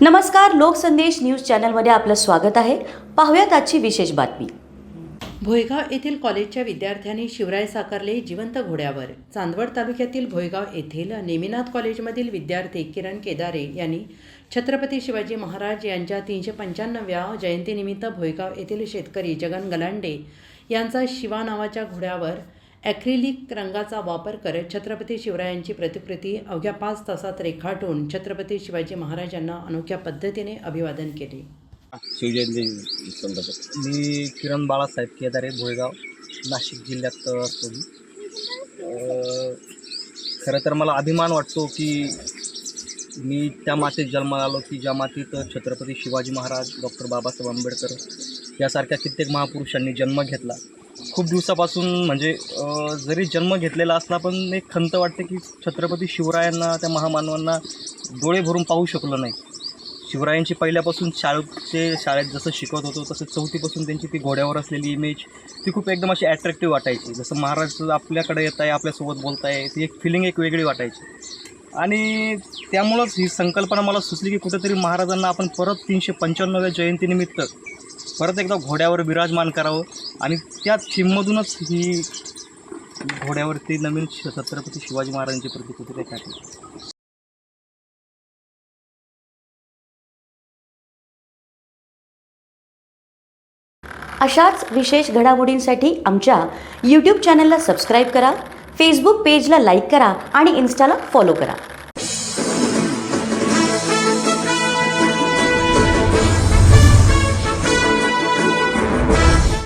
नमस्कार लोकसंदेश न्यूज चॅनलमध्ये आपलं स्वागत आहे. पाहूयात आजची विशेष बातमी. भोयगाव येथील कॉलेजच्या विद्यार्थ्यांनी शिवराय साकारले जिवंत घोड्यावर. चांदवड तालुक्यातील भोयगाव येथील नेमिनाथ कॉलेजमधील विद्यार्थी किरण केदारे यांनी छत्रपती शिवाजी महाराज यांच्या तीनशे पंच्याण्णव्या जयंतीनिमित्त भोयगाव येथील शेतकरी जगन गलांडे यांचा शिवा नावाच्या घोड्यावर ॲक्रिलिक रंगाचा वापर करत छत्रपती शिवरायांची प्रतिकृती अवघ्या पाच तासात रेखाटून छत्रपती शिवाजी महाराजांना अनोख्या पद्धतीने अभिवादन केले. शिवजयंती संदर्भात. मी किरण बाळासाहेब केदारे भोयगाव नाशिक जिल्ह्यात असतो मी. खरं तर मला अभिमान वाटतो की मी त्या मातीत जन्माला आलो की ज्या मातीत छत्रपती शिवाजी महाराज डॉक्टर बाबासाहेब आंबेडकर यासारख्या कित्येक महापुरुषांनी जन्म घेतला. खूप दिवसापासून म्हणजे जरी जन्म घेतलेला असला पण एक खंत वाटते की छत्रपती शिवरायांना त्या महामानवांना डोळे भरून पाहू शकलो नाही. शिवरायांची पहिल्यापासून शाळेचे शाळेत जसं शिकवत होतो तसं चौथीपासून त्यांची ती घोड्यावर असलेली इमेज ती खूप एकदम अशी ॲट्रॅक्टिव्ह वाटायची. जसं महाराज आपल्याकडे येत आहे आपल्यासोबत बोलत आहे ती एक फिलिंग एक वेगळी वाटायची. आणि त्यामुळंच ही संकल्पना मला सुचली की कुठेतरी महाराजांना आपण परत तीनशे पंच्याण्णव्या जयंतीनिमित्त परत एकदा घोड्यावर विराजमान करावं आणि त्या थीममधूनच ही घोड्यावरती नवीन छत्रपती शिवाजी महाराजांची प्रतिकृती रेखाटली अशाच विशेष घडामोडींसाठी आमच्या यूट्यूब चॅनलला सबस्क्राईब करा फेसबुक पेजला लाईक करा आणि इन्स्टाला फॉलो करा.